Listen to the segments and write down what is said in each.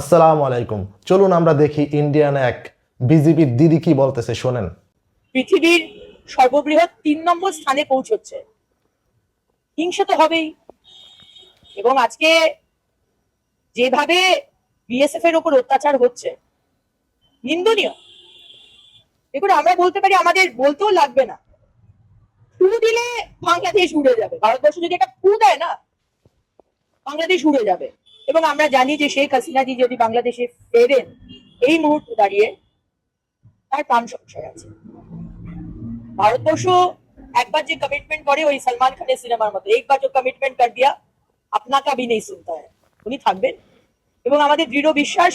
আসসালামু আলাইকুম। চলুন আমরা দেখি ইন্ডিয়ান এক বিজেপির দিদি কি বলতেছে, শোনেন। পৃথিবীর সর্ববৃহৎ তিন নম্বর স্থানে পৌঁছচ্ছে। হিংসা তো হবেই। এবং আজকে যেভাবে বিএসএফ এর উপর অত্যাচার হচ্ছে, নিন্দনীয়। দেখুন, আমরা বলতে পারি আমাদের বলতেও লাগবে না। ফু দিলে বাংলাদেশ উড়ে যাবে। ভারতবর্ষ যদি একটা ফু দেয় না, বাংলাদেশ উড়ে যাবে। এবং আমরা জানি যে শেখ হাসিনাজি যদি বাংলাদেশে ফেরেন, এই মুহূর্তে দাঁড়িয়ে তার প্রাণ সংশয় আছে। ভারতবর্ষ একবার যে কমিটমেন্ট করে ওই সলমান খানের সিনেমার মতো, একবার যে কমিটমেন্ট কর দিয়া আপনা কাবি নেই শুনতা হয়। উনি থাকবেন। এবং আমাদের দৃঢ় বিশ্বাস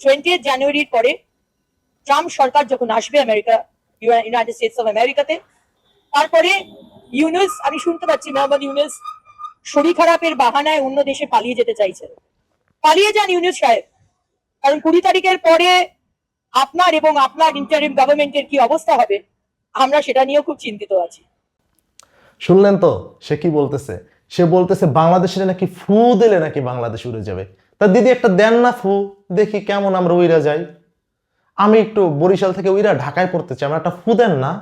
টোয়েন্টি জানুয়ারির পরে ট্রাম্প সরকার যখন আসবে আমেরিকা, ইউনাইটেড স্টেটস অফ আমেরিকাতে, তারপরে ইউনুস, আমি শুনতে পাচ্ছি, মোহাম্মদ ইউনুস শরীর খারাপের বাহানায় অন্য দেশে পালিয়ে যেতে চাইছেন পালিয়ে যান ইউনুস সাহেব। কারণ কুড়ি তারিখের পরে আপনার এবং আপনার ইন্টারিম গভর্নমেন্টের কি অবস্থা হবে, আমরা সেটা নিয়েও খুব চিন্তিত আছি। শুনলেন তো, সে কি বলতেছে? সে বলতেছে, বাংলাদেশের নাকি ফু দিলে নাকি বাংলাদেশ উড়ে যাবে। তা দিদি একটা দেন না ফু, দেখি কেমন আমরা উইরা যাই। আমি একটু বরিশাল থেকে উইরা ঢাকায় পড়তে চাই, আমরা একটা ফু দেন না।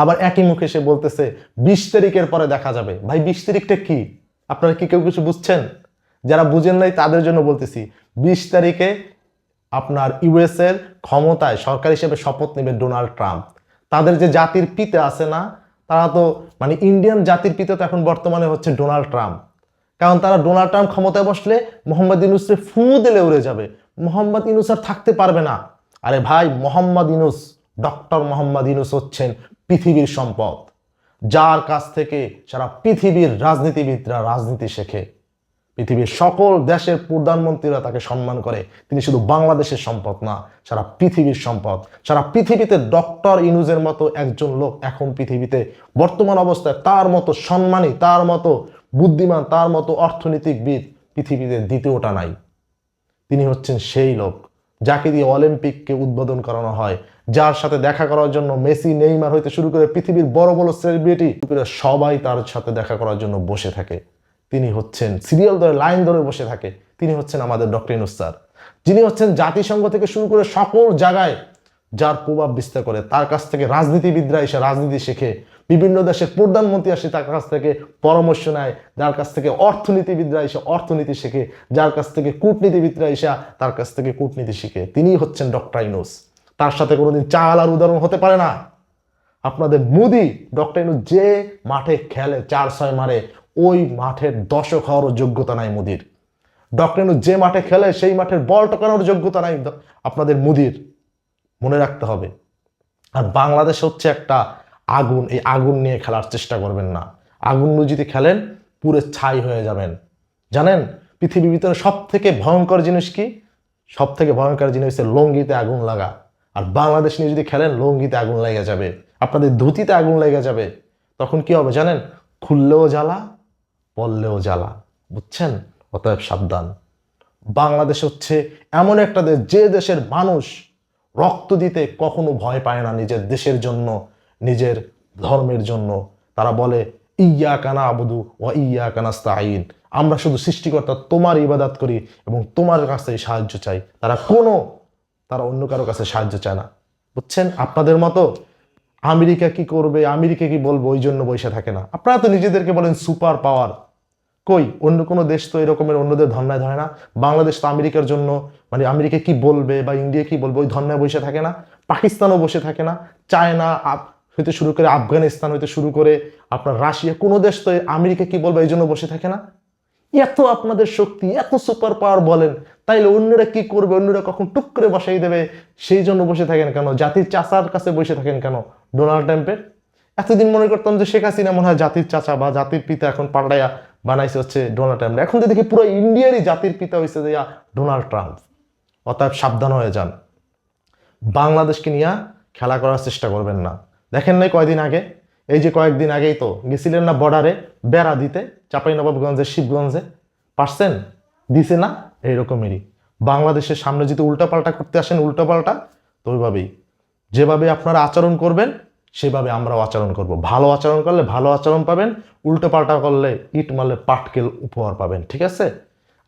আবার একই মুখে সে বলতেছে, বিশ তারিখের পরে দেখা যাবে। ভাই, বিশ তারিখটা কি? আপনারা কি কেউ কিছু বুঝছেন? যারা বুঝেন নাই, তাদের জন্য বলতেছি, বিশ তারিখে আপনার ইউএস এর ক্ষমতায় সরকার হিসেবে শপথ নেবে ডোনাল্ড ট্রাম্প। তাদের যে জাতির পিতা আছে না, তারা তো মানে ইন্ডিয়ান জাতির পিতা তো এখন বর্তমানে হচ্ছে ডোনাল্ড ট্রাম্প। কারণ তারা ডোনাল্ড ট্রাম্প ক্ষমতায় বসলে মোহাম্মদ ইউনুসরে ফু দিলে উড়ে যাবে। মোহাম্মদ ইউনুস আর থাকতে পারবে না। আরে ভাই, মোহাম্মদ ইউনুস, ডক্টর মোহাম্মদ ইউনুস হচ্ছেন পৃথিবীর সম্পদ, যার কাছ থেকে সারা পৃথিবীর রাজনীতিবিদরা রাজনীতি শেখে। পৃথিবীর সকল দেশের প্রধানমন্ত্রীরা তাকে সম্মান করে। তিনি শুধু বাংলাদেশের সম্পদ না, সারা পৃথিবীর সম্পদ। সারা পৃথিবীতে ডক্টর ইনুজের মতো একজন লোক এখন পৃথিবীতে বর্তমান অবস্থায় তার মতো সম্মানী, তার মতো বুদ্ধিমান, তার মতো অর্থনীতিকবিদ পৃথিবীতে দ্বিতীয়টা নাই। তিনি হচ্ছেন সেই লোক যাকে দিয়ে অলিম্পিককে উদ্বোধন করানো হয়, যার সাথে দেখা করার জন্য মেসি, নেইমার হইতে শুরু করে পৃথিবীর বড় বড় সেলিব্রিটি সবাই তার সাথে দেখা করার জন্য বসে থাকে। তিনি হচ্ছেন সিরিয়াল ধরে লাইন ধরে বসে থাকে। তিনি হচ্ছেন আমাদের ডক্টর ইনুস স্যার। যিনি হচ্ছেন জাতিসংঘ থেকে শুরু করে সকল জায়গায় যার প্রভাব বিস্তার করে। তার কাছ থেকে রাজনীতিবিদরা এসে রাজনীতি শেখে। বিভিন্ন দেশের প্রধানমন্ত্রী আসে তার কাছ থেকে পরামর্শ নেয়। যার কাছ থেকে অর্থনীতিবিদরা এসে অর্থনীতি শেখে। যার কাছ থেকে কূটনীতিবিদরা এসে তার কাছ থেকে কূটনীতি শিখে। তিনি হচ্ছেন ডক্টর ইনুস তার সাথে কোনোদিন চাল আর উদাহরণ হতে পারে না। আপনাদের মুদি, ডক্টর ইনুস যে মাঠে খেলে চার ছয় মারে, ওই মাঠের দশক হওয়ারও যোগ্যতা নাই মুদির। ডক্টর ইনুস যে মাঠে খেলে, সেই মাঠের বল টকানোর যোগ্যতা নাই আপনাদের মুদির। মনে রাখতে হবে। আর বাংলাদেশ হচ্ছে একটা আগুন, এই আগুন নিয়ে খেলার চেষ্টা করবেন না। আগুন যদি খেলেন, পুরো ছাই হয়ে যাবেন। জানেন, পৃথিবীর ভিতরে সব থেকে ভয়ঙ্কর জিনিস কি? সব থেকে ভয়ঙ্কর জিনিস হচ্ছে লঙ্গিতে আগুন লাগা। আর বাংলাদেশ নিয়ে যদি খেলেন, লঙ্গিতে আগুন লেগে যাবে। আপনাদের ধুতিতে আগুন লেগে যাবে। তখন কি হবে জানেন? খুললেও জ্বালা, পড়লেও জ্বালা। বুঝছেন? অতএব সাবধান। বাংলাদেশ হচ্ছে এমন একটা দেশ, যে দেশের মানুষ রক্ত দিতে কখনো ভয় পায় না নিজের দেশের জন্য, নিজের ধর্মের জন্য। তারা বলে ইয়া কানা আবুদু ও ইয়া কানাস্তাইন আমরা শুধু সৃষ্টিকর্তা তোমার ইবাদাত করি এবং তোমার কাছে সাহায্য চাই। তারা কোনো, তারা অন্য কারও কাছে সাহায্য চায় না। বুঝছেন? আপনাদের মতো আমেরিকা কি করবে, আমেরিকা কি বলব, ওই জন্য বসে থাকে না। আপনারা তো নিজেদেরকে বলেন সুপার পাওয়ার। কই? অন্য কোনো দেশ তো এরকমের অন্যদের ধর্নায় ধরে না। বাংলাদেশ তো আমেরিকার জন্য মানে আমেরিকা কি বলবে বা ইন্ডিয়া কি বলবে, ওই ধর্নায় বসে থাকে না। পাকিস্তানও বসে থাকে না। চায়না হইতে শুরু করে আফগানিস্তান হইতে শুরু করে আপনার রাশিয়া, কোনো দেশ তো আমেরিকা কি বলবে এই জন্য বসে থাকে না। এত আপনাদের শক্তি, এত সুপার পাওয়ার বলেন, তাইলে অন্যরা কি করবে? অন্যরা কখন টুক করে বসাই দেবে? সেই জন্য বসে থাকেন কেন? জাতির চাচার কাছে বসে থাকেন কেন? ডোনাল্ড ট্রাম্পের? এতদিন মনে করতাম যে শেখ হাসিনা মনে হয় জাতির চাচা বা জাতির পিতা এখন পাল্টাইয়া বানাইছে হচ্ছে ডোনাল্ড ট্রাম্প। এখন দেখি পুরো ইন্ডিয়ারই জাতির পিতা হয়েছে যে ডোনাল্ড ট্রাম্প। অতএব সাবধান হয়ে যান। বাংলাদেশকে নিয়ে খেলা করার চেষ্টা করবেন না। দেখেন নাই কয়দিন আগে? এই যে কয়েকদিন আগেই তো গেছিলেন না বর্ডারে বেড়া দিতে চাঁপাইনবাবগঞ্জে, শিবগঞ্জে। পারছেন? দিছে না? এইরকমেরই। বাংলাদেশের সামনে যদি উল্টাপাল্টা করতে আসেন, উল্টাপাল্টা, তো ওইভাবেই। যেভাবে আপনারা আচরণ করবেন সেভাবে আমরাও আচরণ করব। ভালো আচরণ করলে ভালো আচরণ পাবেন উল্টো পাল্টা করলে ইট মারলে পাটকেল উপহার পাবেন, ঠিক আছে?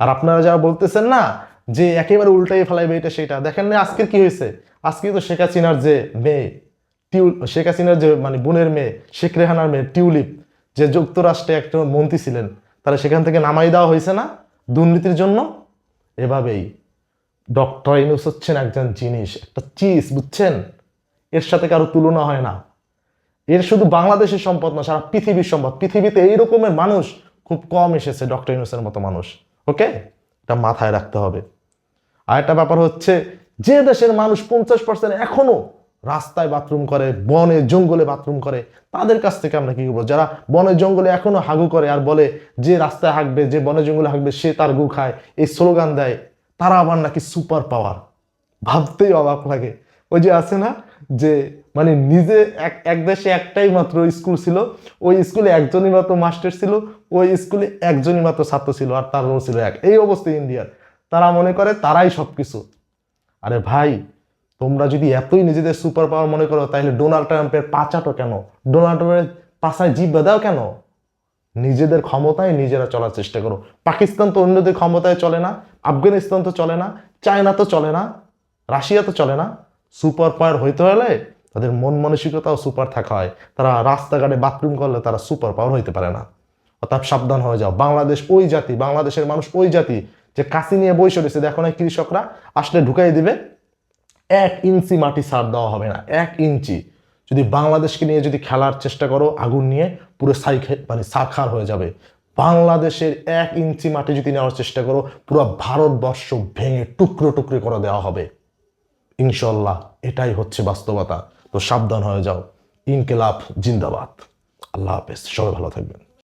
আর আপনারা যারা বলতেছেন না, যে একেবারে উল্টাই ফেলাইবে এটা সেটা, দেখেন না আজকের কি হয়েছে? আজকে তো শেখ হাসিনার যে মেয়ে, টিউ, শেখ হাসিনার যে মানে বোনের মেয়ে, শেখ রেহানার মেয়ে, টিউলিপ, যে যুক্তরাষ্ট্রে একটা মন্ত্রী ছিলেন, তারা সেখান থেকে নামাই দেওয়া হয়েছে না দুর্নীতির জন্য? এভাবেই। ডক্টর ইনুস হচ্ছেন একজন জিনিস, একটা চিজ, বুঝছেন? এর সাথে কারও তুলনা হয় না। এর শুধু বাংলাদেশের সম্পদ না, সারা পৃথিবীর সম্পদ। পৃথিবীতে এই রকমের মানুষ খুব কম এসেছে, ডক্টর ইউনুসের মতো মানুষ। ওকে? এটা মাথায় রাখতে হবে। আর একটা ব্যাপার হচ্ছে, যে দেশের মানুষ পঞ্চাশ পার্সেন্ট এখনও রাস্তায় বাথরুম করে, বনে, জঙ্গলে বাথরুম করে, তাদের কাছ থেকে আমরা কি করব? যারা বনে, জঙ্গলে এখনও হাগু করে আর বলে যে রাস্তায় হাঁকবে, যে বনে, জঙ্গলে হাঁকবে, সে তার গু খায়, এই স্লোগান দেয়, তারা আবার নাকি সুপার পাওয়ার ভাবতেই অবাক লাগে। ওই যে আছে না যে মানে নিজে এক এক দেশে একটাই মাত্র স্কুল ছিল, ওই স্কুলে একজনই মাত্র মাস্টার ছিল, ওই স্কুলে একজনই মাত্র ছাত্র ছিল আর তার ছিল এক। এই অবস্থা ইন্ডিয়ার। তারা মনে করে তারাই সব কিছু আরে ভাই, তোমরা যদি এতই নিজেদের সুপার পাওয়ার মনে করো, তাহলে ডোনাল্ড ট্রাম্পের পাচাটো কেন? ডোনাল্ড ট্রাম্পের পাশায় জিভ বেদাও কেন? নিজেদের ক্ষমতায় নিজেরা চলার চেষ্টা করো। পাকিস্তান তো অন্যদের ক্ষমতায় চলে না, আফগানিস্তান তো চলে না, চায়না তো চলে না, রাশিয়া তো চলে না। সুপার পাওয়ার হইতে হলে তাদের মন মানসিকতাও সুপার থাকা হয়। তারা রাস্তাঘাটে বাথরুম করলে তারা সুপার পাওয়ার হইতে পারে না। অর্থাৎ সাবধান হয়ে যাও। বাংলাদেশ ওই জাতি, বাংলাদেশের মানুষ ওই জাতি যে কাশি নিয়ে বই সরেছে দেখো না কৃষকরা আসলে ঢুকাই দিবে। এক ইঞ্চি মাটি সার দেওয়া হবে না। এক ইঞ্চি। যদি বাংলাদেশকে নিয়ে যদি খেলার চেষ্টা করো, আগুন নিয়ে পুরো সাই মানে সাক্ষার হয়ে যাবে। বাংলাদেশের এক ইঞ্চি মাটি যদি নেওয়ার চেষ্টা করো, পুরো ভারতবর্ষ ভেঙে টুকরো টুকরো করে দেওয়া হবে। ইনশাল্লাহ, এটাই হচ্ছে বাস্তবতা। তো সাবধান হয়ে যাও। ইনকেলাফ জিন্দাবাদ। আল্লাহ হাফেজ। সবাই ভালো থাকবেন।